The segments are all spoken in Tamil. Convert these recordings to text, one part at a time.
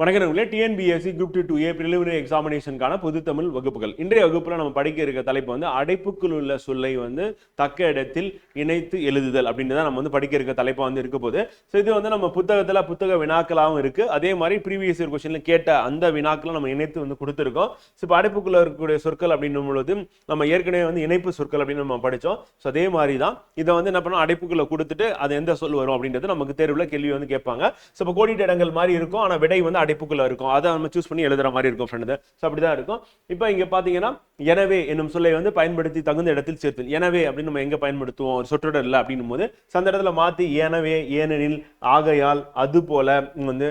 வணக்கங்களே TNPSC group two two A preliminary எக்ஸாமினேஷனுக்கான பொது தமிழ் வகுப்புகள். இன்றைய வகுப்பில் நம்ம படிக்க இருக்க தலைப்பு வந்து அடைப்புக்குள் உள்ள சொல்லை வந்து தக்க இடத்தில் இணைத்து எழுதுதல் அப்படின்னு தான் நம்ம வந்து படிக்க இருக்க தலைப்பாக வந்து இருக்க போது ஸோ இது வந்து நம்ம புத்தகத்தில் புத்தக வினாக்களாகவும் இருக்குது அதே மாதிரி ப்ரீவியஸ் இயர் கொஸ்டினில் கேட்ட அந்த வினாக்களை நம்ம இணைத்து வந்து கொடுத்துருக்கோம். ஸோ இப்போ அடைப்புக்குள்ள இருக்கக்கூடிய சொற்கள் அப்படின்னும் பொழுது நம்ம ஏற்கனவே வந்து இணைப்பு சொற்கள் அப்படின்னு நம்ம படித்தோம் ஸோ அதே மாதிரி தான் இதை வந்து என்ன பண்ணோம்? அடைப்புக்குள்ள கொடுத்துட்டு அது எந்த சொல் வரும் அப்படின்றது நமக்கு தேர்வில் கேள்வி வந்து கேட்பாங்க. ஸோ இப்போ கோடிட்ட இடங்கள் மாதிரி இருக்கும். ஆனால் விடை வந்து அடைப்புக்குள்ள இருக்கும். அதை நம்ம சூஸ் பண்ணி எழுதுற மாதிரி இருக்கும் ஃப்ரெண்டு ஸோ அப்படிதான் இருக்கும். இப்போ இங்கே பார்த்தீங்கன்னா எனவே என்னும் சொல்லை வந்து பயன்படுத்தி தகுந்த இடத்தில் சேர்த்து எனவே அப்படின்னு நம்ம எங்கே பயன்படுத்துவோம்? ஒரு சொற்றொடர் இல்லை அப்படின்னும் போது அந்த இடத்துல மாற்றி எனவே ஏனெனில் ஆகையால் அது போல வந்து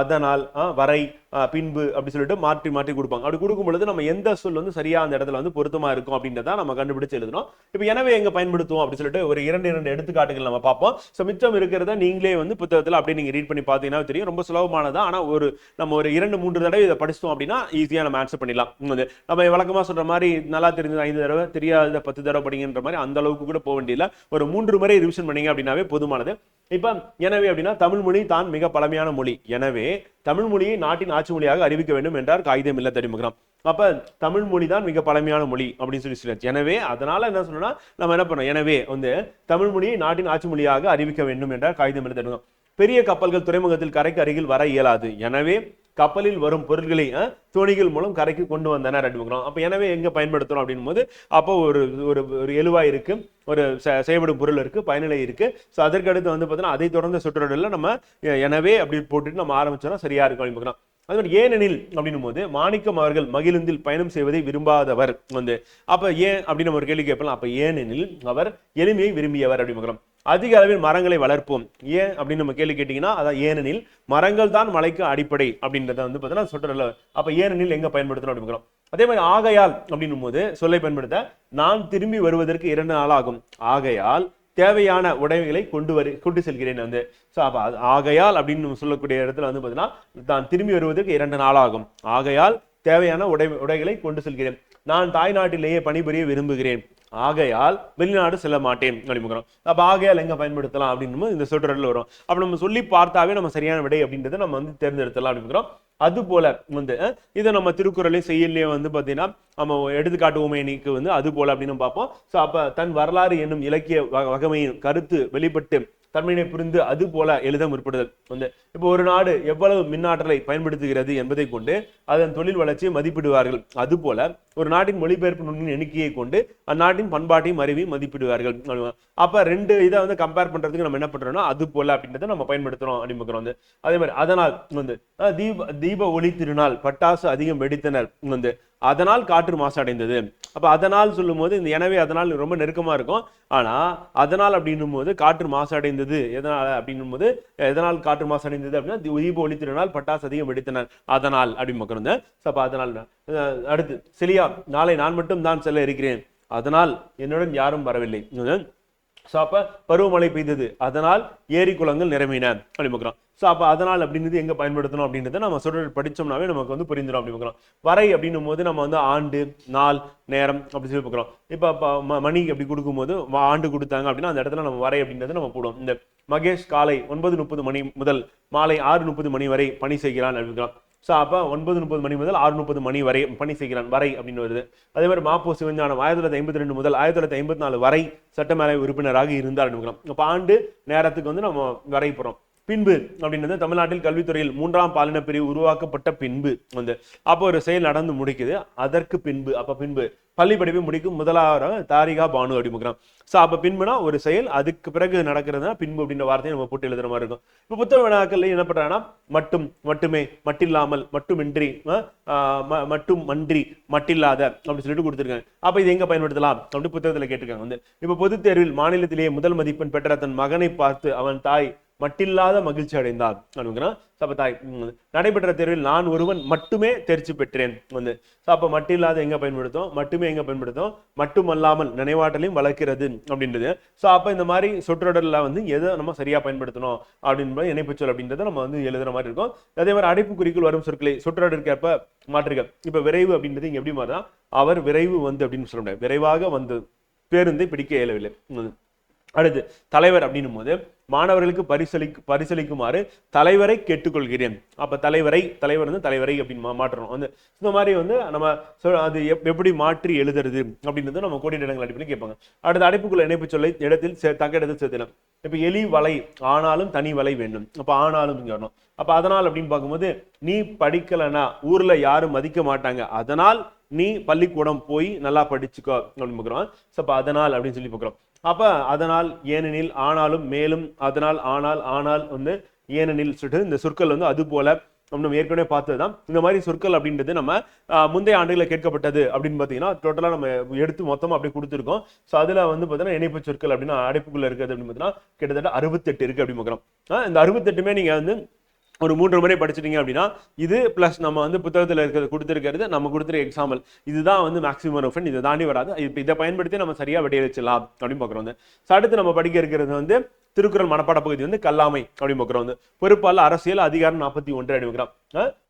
அதனால் வரை பின்பு அப்படி சொல்லிட்டு மாற்றி மாற்றி கொடுப்பாங்க. அப்படி கொடுக்கும் பொழுது நம்ம எந்த சொல் வந்து சரியா அந்த இடத்துல வந்து பொருத்தமா இருக்கும் அப்படின்றத நம்ம கண்டுபிடிச்சு எழுதணும். இப்போ எனவே எங்க பயன்படுத்துவோம் அப்படின்னு சொல்லிட்டு ஒரு இரண்டு இரண்டு எடுத்துக்காட்டுகள் நம்ம பார்ப்போம். ஸோ மிச்சம் இருக்கிறத நீங்களே வந்து புத்தகத்தில் அப்படியே நீங்க ரீட் பண்ணி பார்த்தீங்கன்னா தெரியும். ரொம்ப சுலபமானதா ஆனால் ஒரு நம்ம ஒரு இரண்டு மூன்று தடவை இதை படிச்சிட்டோம் அப்படின்னா ஈஸியா நம்ம ஆன்சர் பண்ணிடலாம். வந்து நம்ம வழக்கமா சொல்ற மாதிரி நல்லா தெரிஞ்சது ஐந்து தடவை தெரியாத பத்து தடவை படிங்கன்ற மாதிரி அந்த அளவுக்கு கூட போக வேண்டியதில்லை. ஒரு மூன்று முறை ரிவிஷன் பண்ணீங்க அப்படின்னாவே போதுமானது. இப்போ எனவே அப்படின்னா தமிழ் மொழி தான் மிக பழமையான மொழி. எனவே தமிழ் மொழியை நாட்டின் ஆட்சி மொழியாக அறிவிக்க வேண்டும் என்றார் காகிதம் இல்ல தெரிமுகிறான் அப்ப தமிழ் மொழி தான் மிக பழமையான மொழி அப்படின்னு சொல்லி சொல்லியாச்சு. எனவே அதனால என்ன சொல்லணும்னா நம்ம என்ன பண்ணோம் எனவே வந்து தமிழ் மொழியை நாட்டின் ஆட்சி மொழியாக அறிவிக்க வேண்டும் என்றார் காகிதம் இல்ல தெரிமுகம். பெரிய கப்பல்கள் துறைமுகத்தில் கரைக்கு அருகில் வர இயலாது. எனவே கப்பலில் வரும் பொருட்களை துணிகள் தோணிகள் மூலம் கரைக்கு கொண்டு வந்தனர் அப்படிங்கிறோம் அப்போ எனவே எங்கே பயன்படுத்துகிறோம் அப்படின்னும் போது அப்போ ஒரு ஒரு ஒரு எழுவாய் இருக்கு ஒரு செ- செய்யப்படும் பொருள் இருக்கு பயனிலை இருக்கு. ஸோ அதற்கு அடுத்து வந்து பார்த்தீங்கன்னா அதை தொடர்ந்த சொற்றொடரில் நம்ம எனவே அப்படி போட்டுட்டு நம்ம ஆரம்பிச்சோம்னா சரியா இருக்கும் அப்படின்னு அது மாதிரி ஏனெனில் அப்படின்னும் போது மாணிக்கம் அவர்கள் மகிழுந்தில் பயணம் செய்வதை விரும்பாதவர் வந்து. அப்ப ஏன் அப்படின்னு நம்ம ஒரு கேள்வி கேட்பலாம் அப்ப ஏனெனில் அவர் எளிமையை விரும்பியவர் அப்படிங்கிறோம் அதிக அளவில் மரங்களை வளர்ப்போம். ஏன் அப்படின்னு நம்ம கேள்வி கேட்டிங்கன்னா அதான் ஏனெனில் மரங்கள் தான் மலைக்கு அடிப்படை அப்படின்றத வந்து பார்த்தீங்கன்னா சொல்றல அப்போ ஏனெனில் எங்கே பயன்படுத்தணும் அப்படிங்கிறோம் அதே மாதிரி ஆகையால் அப்படின்னும் போது சொல்லை பயன்படுத்த நான் திரும்பி வருவதற்கு இரண்டு நாள் ஆகும். ஆகையால் தேவையான உடைமைகளை கொண்டு வரு கொண்டு செல்கிறேன் வந்து. ஸோ அப்போ ஆகையால் அப்படின்னு சொல்லக்கூடிய இடத்துல வந்து பார்த்தீங்கன்னா தான் திரும்பி வருவதற்கு இரண்டு நாள் ஆகும். ஆகையால் தேவையான உடை உடைகளை கொண்டு செல்கிறேன். நான் தாய்நாட்டிலேயே பணிபுரிய விரும்புகிறேன். ஆகையால் வெளிநாடு செல்ல மாட்டேன் அப்படிங்கிறோம் அப்போ ஆகையால் எங்கே பயன்படுத்தலாம் அப்படின்னு இந்த சொற்றொடர்ல வரும். அப்போ நம்ம சொல்லி பார்த்தாவே நம்ம சரியான விடை அப்படின்றத நம்ம வந்து தேர்ந்தெடுத்தலாம் அப்படிங்கிறோம் அது போல வந்து இதை நம்ம திருக்குறளையும் செய்யலையும் வந்து பார்த்தீங்கன்னா நம்ம எடுத்துக்காட்டு உமையணிக்கு வந்து அது போல அப்படின்னு பார்ப்போம். ஸோ அப்போ தன் வரலாறு என்னும் இலக்கிய வ- கருத்து வெளிப்பட்டு தன்மையினை புரிந்து அது போல எழுத முற்படுதல். வந்து இப்போ ஒரு நாடு எவ்வளவு மின்னாற்றலை பயன்படுத்துகிறது என்பதை கொண்டு அதன் தொழில் வளர்ச்சியை மதிப்பிடுவார்கள். அது போல ஒரு நாட்டின் மொழிபெயர்ப்பு நுண்ணின் எண்ணிக்கையை கொண்டு அந்நாட்டின் பண்பாட்டையும் அறிவி மதிப்பிடுவார்கள். அப்ப ரெண்டு இதை வந்து கம்பேர் பண்றதுக்கு நம்ம என்ன பண்றோம்னா அது போல அப்படின்றத நம்ம பயன்படுத்துறோம் அப்படிங்கிறோம் வந்து அதே மாதிரி அதனால் வந்து தீப தீப ஒளி திருநாள் பட்டாசு அதிகம் வெடித்தனர். வந்து அதனால் காற்று மாசடைந்தது. அப்போ அதனால் சொல்லும்போது இந்த எனவே அதனால் ரொம்ப நெருக்கமாக இருக்கும். ஆனால் அதனால் அப்படின்னும் போது காற்று மாசடைந்தது. எதனால் அப்படின்னும் போது எதனால் காற்று மாசடைந்தது அப்படின்னா தீப ஒளி திருநாள் பட்டாசு அதிகம் வெடித்தனர். அதனால் அப்படின்னு மக்கள் அப்ப அதனால் அடுத்து சிலியா நாளை நான் மட்டும் தான் செல்ல இருக்கிறேன். அதனால் என்னுடன் யாரும் வரவில்லை. ஸோ அப்போ பருவமழை பெய்தது. அதனால் ஏரி குளங்கள் நிரம்பின அப்படி பார்க்குறோம். ஸோ அப்போ அதனால் அப்படின்றது எங்கே பயன்படுத்தணும் அப்படின்றத நம்ம சொல்ற படித்தோம்னாவே நமக்கு வந்து புரிஞ்சிடும் அப்படி பார்க்குறோம். வரை அப்படின்னும் போது நம்ம வந்து ஆண்டு நாள் நேரம் அப்படி சொல்லி பார்க்குறோம். இப்போ இப்போ ம- மணி அப்படி கொடுக்கும்போது ஆண்டு கொடுத்தாங்க அப்படின்னா அந்த இடத்துல நம்ம வரை அப்படின்றத நம்ம போடுவோம். இந்த மகேஷ் காலை ஒன்பது முப்பது மணி முதல் மாலை ஆறு முப்பது மணி வரை பணி செய்கிறான் அப்படிங்கிறோம் ஸோ அப்போ ஒன்பது முப்பது மணி முதல் ஆறு முப்பது மணி வரை பணி செய்கிறான் வரை அப்படின்னு வருது. அதே மாதிரி மாப்போ சிவஞானம் ஆயிரத்தி தொள்ளாயிரத்தி ஐம்பத்தி ரெண்டு முதல் ஆயிரத்தி தொள்ளாயிரத்தி ஐம்பத்தி நாலு வரை சட்டமேலவை உறுப்பினராக இருந்தார் அப்படிங்கிறோம் அப்போ ஆண்டு நேரத்துக்கு வந்து நம்ம வரை போகிறோம் பின்பு அப்படின்றது தமிழ்நாட்டில் கல்வித்துறையில் மூன்றாம் பாலின பிரிவு உருவாக்கப்பட்ட பின்பு வந்து. அப்போ ஒரு செயல் நடந்து முடிக்குது. அதற்கு பின்பு அப்போ பின்பு பள்ளி படிப்பை முடிக்கும் முதலாவது தாரிகா பானு அப்படிங்கிறோம் ஸோ அப்போ பின்புனா ஒரு செயல் அதுக்கு பிறகு நடக்கிறதுனா பின்பு அப்படின்ற வார்த்தையை நம்ம போட்டு எழுதுற மாதிரி இருக்கும். இப்போ புத்தக வினாக்கள்ல என்ன பண்ணுறாங்கன்னா மட்டும் மட்டுமே மட்டில்லாமல் மட்டுமின்றி ம- மட்டும் மன்றி மட்டில்லாத அப்படி சொல்லிட்டு கொடுத்துருக்காங்க. அப்போ இது எங்கே பயன்படுத்தலாம்? அப்படின்னு புத்தகத்தில் கேட்டிருக்காங்க வந்து. இப்போ பொதுத் தேர்வில் மாநிலத்திலேயே முதல் மதிப்பெண் பெற்ற தன் மகனை பார்த்து அவன் தாய் மட்டில்லாத மகிழ்ச்சி அடைந்தார் அப்படிங்கிறான் தாய் நடைபெற்ற தேர்வில் நான் ஒருவன் மட்டுமே தேர்ச்சி பெற்றேன். வந்து ஸோ அப்போ மட்டில்லாத எங்க பயன்படுத்தும்? மட்டுமே எங்க பயன்படுத்தும்? மட்டுமல்லாமல் நினைவாற்றலையும் வளர்க்கிறது அப்படின்றது. ஸோ அப்ப இந்த மாதிரி சொற்றொடரில் வந்து எதை நம்ம சரியா பயன்படுத்தணும் அப்படின்ற இணைப்பு சொல் அப்படின்றத நம்ம வந்து எழுதுற மாதிரி இருக்கும். அதே மாதிரி அடைப்பு குறிக்குள் வரும் சொற்களை சொற்றொடருக்கேற்ப மாற்றுக இப்ப விரைவு அப்படின்றது இங்க எப்படி மாறுதான் அவர் விரைவு வந்து அப்படின்னு சொல்ல முடியாது. விரைவாக வந்து பேருந்தை பிடிக்க இயலவில்லை. அடுத்து தலைவர் அப்படின்னும் போது மாணவர்களுக்கு பரிசளி பரிசளிக்குமாறு தலைவரை கேட்டுக்கொள்கிறேன். அப்போ தலைவரை தலைவர் வந்து தலைவரை அப்படின்னு மாற்றணும். வந்து இந்த மாதிரி வந்து நம்ம அது எப்- எப்படி மாற்றி எழுதுறது அப்படின்றது நம்ம கோடி இடங்கள் அடிப்படையில் கேட்பாங்க. அடுத்த அடைப்புக்குள்ள இணைப்பு சொல்லை இடத்தில் தக்க இடத்தில் சேர்த்தலாம் இப்போ எலி வலை ஆனாலும் தனி வலை வேண்டும். அப்போ ஆனாலும் இங்க வரணும். அப்போ அதனால் அப்படின்னு பார்க்கும்போது நீ படிக்கலைன்னா ஊரில் யாரும் மதிக்க மாட்டாங்க. அதனால் நீ பள்ளிக்கூடம் போய் நல்லா படிச்சுக்கோ அப்படின்னு பார்க்குறோம். ஸோ அப்போ அதனால் அப்படின்னு சொல்லி பார்க்குறோம். அப்போ அதனால் ஏனெனில் ஆனாலும் மேலும் அதனால் ஆனால் ஆனால் வந்து ஏனெனில் சொல்லிட்டு இந்த சொற்கள் வந்து அது போல நம்ம ஏற்கனவே பார்த்தது தான் இந்த மாதிரி சொற்கள் அப்படின்றது நம்ம முந்தைய ஆண்டுகளில் கேட்கப்பட்டது அப்படின்னு பார்த்தீங்கன்னா டோட்டலாக நம்ம எடுத்து மொத்தமாக அப்படி கொடுத்துருக்கோம். ஸோ அதில் வந்து பார்த்தீங்கன்னா இணைப்பு சொற்கள் அப்படின்னு அடைப்புக்குள்ளே இருக்குது அப்படின்னு பார்த்தீங்கன்னா கிட்டத்தட்ட அறுபத்தெட்டு இருக்குது அப்படின்னு பார்க்குறோம் இந்த அறுபத்தெட்டுமே நீங்கள் வந்து ஒரு மூன்று முறை படிச்சிட்டிங்க அப்படின்னா இது ப்ளஸ் நம்ம வந்து புத்தகத்தில் இருக்கிறது கொடுத்துருக்கிறது நம்ம கொடுத்துருக்க எக்ஸாம்பிள் இதுதான் வந்து மேக்ஸிமம் ரெஃபரன் இதை தாண்டி வராது. இப்போ இதை பயன்படுத்தி நம்ம சரியாக சரியா வச்சிடலாம் அப்படின்னு பார்க்குறோம் வந்து. அடுத்து நம்ம படிக்க இருக்கிறது வந்து திருக்குறள் மனப்பாட பகுதி வந்து கல்லாமை அப்படின்னு வந்து பொறுப்பால் அரசியல் அதிகாரம் நாற்பத்தி ஒன்று அப்படி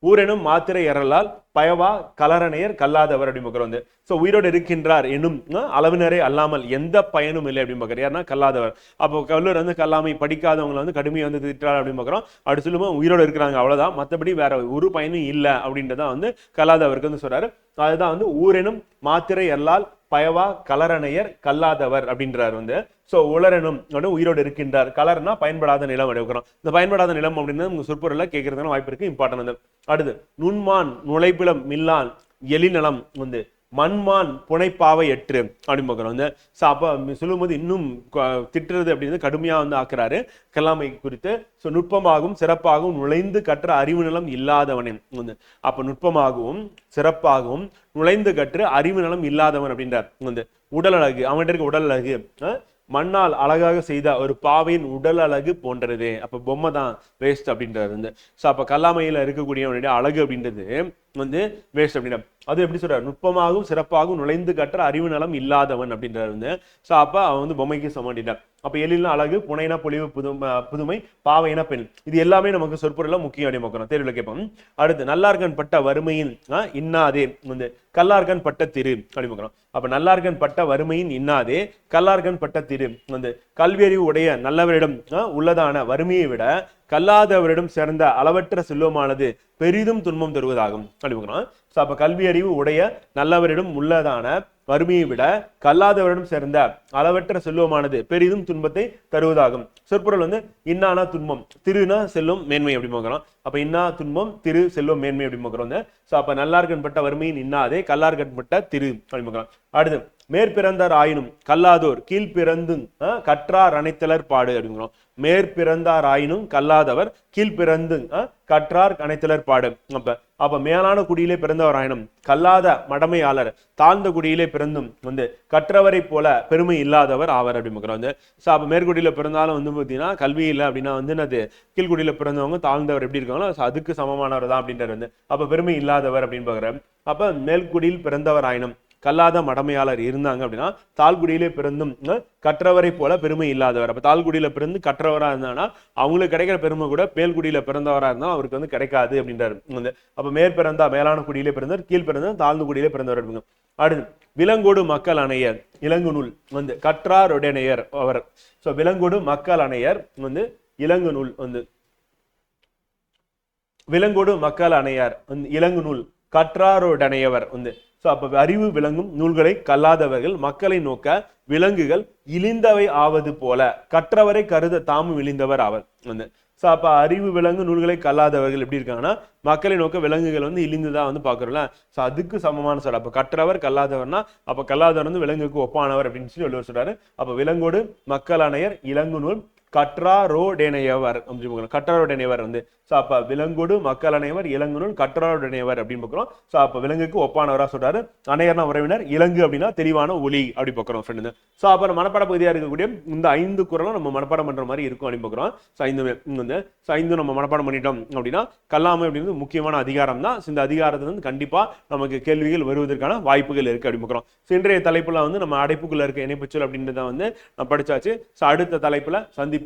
ஊரெனும் மாத்திரை எறலால் பயவா கலரணையர் கல்லாதவர் அப்படின்னு வந்து ஸோ உயிரோடு இருக்கின்றார் என்னும் அளவினரே அல்லாமல் எந்த பயனும் இல்லை அப்படின்னு பார்க்குறாரு. யாருன்னா கல்லாதவர். அப்போ கல்லூர் வந்து கல்லாமை படிக்காதவங்களை வந்து கடுமையாக வந்து திட்டுறாரு அப்படின்னு பார்க்குறோம். அப்படி சொல்லும்போது உயிரோடு இருக்கிறாங்க அவ்வளோதான் மற்றபடி வேற ஒரு பயனும் இல்லை அப்படின்றதான் வந்து கல்லாதவருக்கு வந்து சொல்றாரு. அதுதான் வந்து ஊரெனும் மாத்திரை எல்லால் பயவா கலரணையர் கல்லாதவர் அப்படின்றார் வந்து. ஸோ உளரனும் அப்படின்னு உயிரோடு இருக்கின்றார். கலர்னா பயன்படாத நிலம் எடுக்கிறோம் இந்த பயன்படாத நிலம் அப்படின்னு உங்க சொற்பொருளில் கேட்கறதுனால வாய்ப்பு இருக்கு இம்பார்ட்டன் வந்து. அடுத்து நுண்மான் நுழைப்பிலம் மில்லான் எலிநலம் வந்து. மண்மான் புனைப்பாவை எற்று அப்படின்னு பார்க்குறோம். வந்து ஸோ அப்போ சொல்லும்போது இன்னும் திட்டுறது அப்படின்னு கடுமையாக வந்து ஆக்குறாரு. கல்லாமை குறித்து ஸோ நுட்பமாகவும் சிறப்பாகவும் நுழைந்து கற்ற அறிவு நிலம் இல்லாதவனே. வந்து அப்போ நுட்பமாகவும் சிறப்பாகவும் நுழைந்து கற்று அறிவு நிலம் இல்லாதவன் அப்படின்றார். வந்து உடல் அழகு. அவன்கிட்ட இருக்க உடல் அழகு மண்ணால் அழகாக செய்த ஒரு பாவையின் உடல் அழகு போன்றது. அப்போ பொம்மை தான் வேஸ்ட் அப்படின்றது வந்து ஸோ அப்போ கல்லாமையில் இருக்கக்கூடியவனுடைய அழகு அப்படின்றது வந்து வேஸ்ட் அப்படின்ற அது எப்படி சொல்றாரு? நுட்பமாகவும் சிறப்பாகவும் நுழைந்து கற்ற அறிவு நலம் இல்லாதவன் அப்படின்றாரு வந்து. ஸோ அப்ப அவன் வந்து பொம்மைக்கு சமாண்டிட்டார் அப்போ எழில்னா அழகு புனைனா பொலிவு புதுமை புதுமை பாவைனா பெண். இது எல்லாமே நமக்கு சொற்பொருளாக முக்கியம் அப்படின்னு பார்க்கணும் தேர்வில் கேட்போம். அடுத்து நல்லார்கன் பட்ட வறுமையின் இன்னாதே வந்து கல்லார்கன் பட்ட திரு அப்படின்னு பார்க்கணும் அப்போ நல்லார்கன் பட்ட வறுமையின் இன்னாதே கல்லார்கன் பட்ட திரு வந்து கல்வியறிவு உடைய நல்லவரிடம் உள்ளதான வறுமையை விட கல்லாதவரிடம் சேர்ந்த அளவற்ற செல்வமானது பெரிதும் துன்பம் தருவதாகும் அப்படி பார்க்கணும் ஸோ அப்போ கல்வி அறிவு உடைய நல்லவரிடம் உள்ளதான வறுமையை விட கல்லாதவரிடம் சேர்ந்த அளவற்ற செல்வமானது பெரிதும் துன்பத்தை தருவதாகும். சொற்பொருள் வந்து இன்னானா துன்பம்? திருனா செல்லும் மேன்மை அப்படி பார்க்கலாம் அப்ப இன்னா துன்பம் திரு செல்வம் மேன்மை அப்படி பார்க்கிறோம் ஸோ அப்ப நல்லார்கண்பட்ட வறுமையின் இன்னாதே கல்லார்கண்பட்ட திரு அப்படி பார்க்கலாம் அடுத்து மேற்பிறந்தார் ஆயினும் கல்லாதோர் கீழ்பிறந்தும் கற்றார் அனைத்தலர் பாடு அப்படிங்கிறோம் மேற்பிறந்தார் ஆயினும் கல்லாதவர் கீழ்பிறந்தும் கற்றார் அனைத்தலர் பாடு அப்ப அப்ப மேலான குடியிலே பிறந்தவர் ஆயினும் கல்லாத மடமையாளர் தாழ்ந்த குடியிலே பிறந்தும் வந்து கற்றவரை போல பெருமை இல்லாதவர் ஆவார் அப்படி வந்து ஸோ அப்போ மேற்குடியில பிறந்தாலும் வந்து பார்த்தீங்கன்னா கல்வி இல்லை அப்படின்னா வந்து என்னது? கீழ்குடியில பிறந்தவங்க தாழ்ந்தவர் எப்படி இருக்காங்களோ அதுக்கு சமமானவர் தான் அப்படின்றது வந்து. அப்ப பெருமை இல்லாதவர் அப்படின்னு பார்க்குறேன் அப்ப மேல்குடியில் பிறந்தவர் ஆயினும் கல்லாத மடமையாளர் இருந்தாங்க அப்படின்னா தாழ்குடியிலே பிறந்தும் கற்றவரை போல பெருமை இல்லாதவர். அப்ப தாழ்குடியில பிறந்து கற்றவராக இருந்தாங்கன்னா அவங்களுக்கு கிடைக்கிற பெருமை கூட பேல்குடியில பிறந்தவராக இருந்தால் அவருக்கு வந்து கிடைக்காது அப்படின்றாரு. வந்து அப்ப மேற்பிறந்தா மேலான குடியிலே பிறந்தவர் கீழ் பிறந்தவர் தாழ்ந்து குடியிலே பிறந்தவர் அப்படிங்க. அடுத்து விலங்கோடு மக்கள் அணையர் இலங்கு நூல் வந்து கற்றாருடனையர் அவர். சோ விலங்கோடு மக்கள் அணையர் வந்து இலங்கு நூல் வந்து விலங்கோடு மக்கள் அணையார் வந்து இலங்கு நூல் கற்றாரோடனையவர் வந்து ஸோ அப்ப அறிவு விளங்கும் நூல்களை கல்லாதவர்கள் மக்களை நோக்க விலங்குகள் இழிந்தவை ஆவது போல. கற்றவரை கருத தாமும் இழிந்தவர் ஆவர். வந்து ஸோ அப்ப அறிவு விலங்கு நூல்களை கல்லாதவர்கள் எப்படி இருக்காங்கன்னா மக்களை நோக்க விலங்குகள் வந்து இழிந்துதா வந்து பார்க்குறோம்ல. ஸோ அதுக்கு சமமான சொல் அப்போ கற்றவர் கல்லாதவர்னா அப்ப கல்லாதவர் வந்து விலங்குக்கு ஒப்பானவர் அப்படின்னு சொல்லி வள்ளுவர் சொல்றாரு. அப்போ விலங்கோடு மக்கள் அணையர் இலங்கு நூல் கற்றாரோடேனையவர் அப்படின்னு பார்க்கிறோம். வந்து ஸோ அப்போ விலங்கோடு மக்கள் அனைவர் இலங்குனுள் கற்றாரோடேனையவர் அப்படின்னு பார்க்குறோம். ஸோ அப்போ விலங்குக்கு ஒப்பானவராக சொல்றாரு. அனையர்னா உறவினர் இலங்கு அப்படின்னா தெளிவான ஒளி அப்படி பார்க்குறோம் ஃப்ரெண்டு ஸோ அப்போ மனப்பாட பகுதியாக இருக்கக்கூடிய இந்த ஐந்து குரலும் நம்ம மனப்பாடம் பண்ணுற மாதிரி இருக்கும் அப்படின்னு பார்க்குறோம். ஸோ ஐந்துமே வந்து ஸோ ஐந்து நம்ம மனப்பாடம் பண்ணிட்டோம் அப்படின்னா கல்லாமை அப்படின்றது முக்கியமான அதிகாரம் தான். இந்த அதிகாரத்துல வந்து கண்டிப்பாக நமக்கு கேள்விகள் வருவதற்கான வாய்ப்புகள் இருக்குது அப்படின்னு பார்க்குறோம். ஸோ இன்றைய தலைப்பில் வந்து நம்ம அடைப்புக்குள்ள இருக்க இணைப்புச்சொல் அப்படின்றத வந்து நம்ம படிச்சாச்சு. ஸோ அடுத்த சந்திப்பு